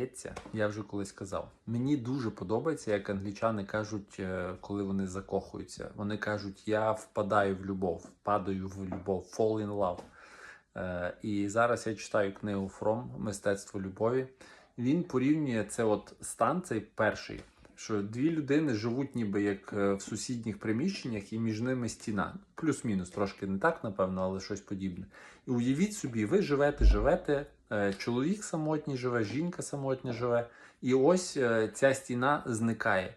здається, я вже колись казав. Мені дуже подобається, як англічани кажуть, е, коли вони закохуються. Вони кажуть, я впадаю в любов, впадаю в любов, fall in love. Е, І зараз я читаю книгу From Мистецтво любові. Він порівнює це от стан, цей перший, що дві людини живуть ніби як е, в сусідніх приміщеннях, і між ними стіна. Плюс-мінус, трошки не так, напевно, але щось подібне. І уявіть собі, ви живете, живете, е, чоловік самотній живе, жінка самотня живе, і ось е, ця стіна зникає.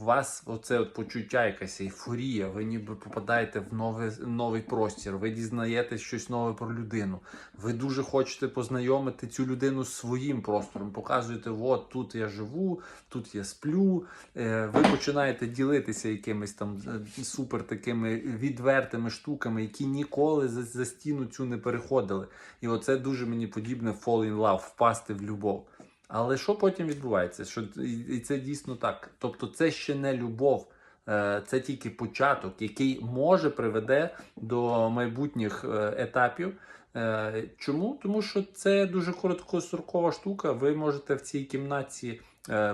У вас оце от почуття, якась ейфорія, ви ніби попадаєте в новий, новий простір, ви дізнаєтесь щось нове про людину. Ви дуже хочете познайомити цю людину з своїм простором, показуєте, от тут я живу, тут я сплю. Е, Ви починаєте ділитися якимись там е, супер такими відвертими штуками, які ніколи за, за стіну цю не переходили. І оце дуже мені подібне fall in love, впасти в любов. Але що потім відбувається? Що і це дійсно так. Тобто, це ще не любов, е, це тільки початок, який може приведе до майбутніх е, етапів. Е, Чому? Тому що це дуже короткострокова штука. Ви можете в цій кімнаті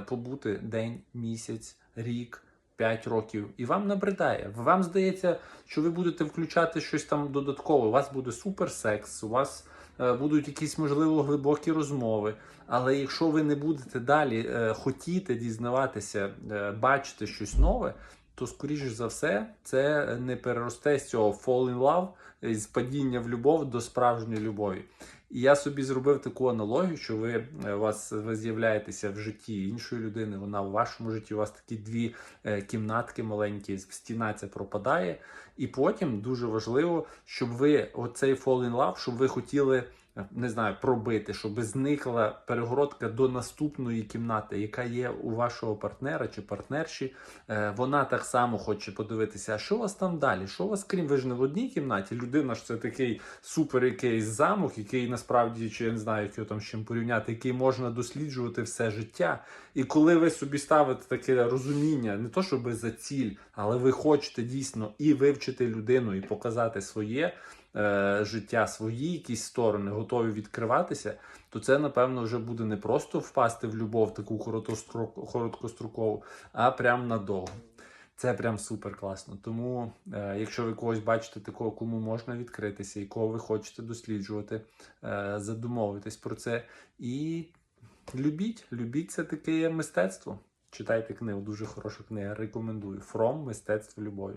побути день, місяць, рік. 5 років, і вам набридає. Вам здається, що ви будете включати щось там додаткове. У вас буде суперсекс, у вас будуть якісь можливо глибокі розмови. Але якщо ви не будете далі е, хотіти дізнаватися, е, бачити щось нове, то скоріш за все це не переросте з цього fall in love, е, з падіння в любов до справжньої любові. І я собі зробив таку аналогію, що ви, е, вас, ви з'являєтеся в житті іншої людини, вона в вашому житті, у вас такі дві е, кімнатки маленькі, стіна ця пропадає. І потім дуже важливо, щоб ви оцей fall in love, щоб ви хотіли. Не знаю, пробити, щоб зникла перегородка до наступної кімнати, яка є у вашого партнера чи партнерші. Е, Вона так само хоче подивитися, а що у вас там далі? Що у вас, крім ви ж не в одній кімнаті? Людина ж це такий супер якийсь замок, який насправді, чи я не знаю, як його там з чим порівняти, який можна досліджувати все життя. І коли ви собі ставите таке розуміння, не то щоб за ціль, але ви хочете дійсно і вивчити людину, і показати своє е, життя, свої якісь сторони, готові відкриватися, то це, напевно, вже буде не просто впасти в любов таку короткострокову, а прям надовго. Це прям супер класно. Тому, е, якщо ви когось бачите такого, кому можна відкритися, і кого ви хочете досліджувати, е, задумовуйтесь про це і любіть. Любіть це таке мистецтво. Читайте книгу, дуже хороша книга. Рекомендую. From мистецтво любові.